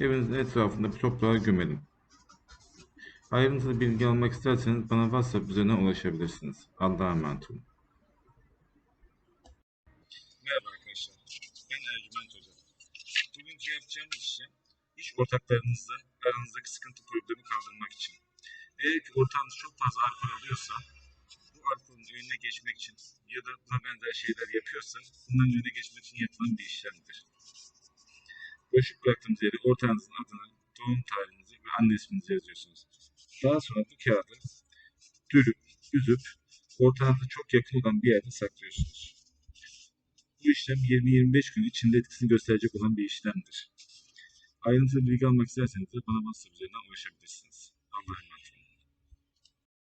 Evinizin etrafında toprağa gömelim. Ayrıntılı bilgi almak isterseniz bana WhatsApp üzerinden ulaşabilirsiniz. Allah'a emanet olun. Merhaba arkadaşlar. Ben Ercüment Hoca. Bugünkü yapacağımız işlem iş ortaklarınızla aranızdaki sıkıntı problemi kaldırmak için. Eğer ki ortağınız çok fazla alkol alıyorsa bu alkolün önüne geçmek için ya da buna benzer şeyler yapıyorsa bunların önüne geçmek için yapılan bir işlemdir. Boşluk bıraktığınız yere ortağınızın adını, doğum tarihinizi ve anne isminizi yazıyorsunuz. Daha sonra bu kağıdı dürüp, üzüp ortağınıza çok yakın olan bir yerde saklıyorsunuz. Bu işlem 20-25 gün içinde etkisini gösterecek olan bir işlemdir. Ayrıntılı bilgi almak isterseniz de bana WhatsApp üzerinden ulaşabilirsiniz. Allah'a.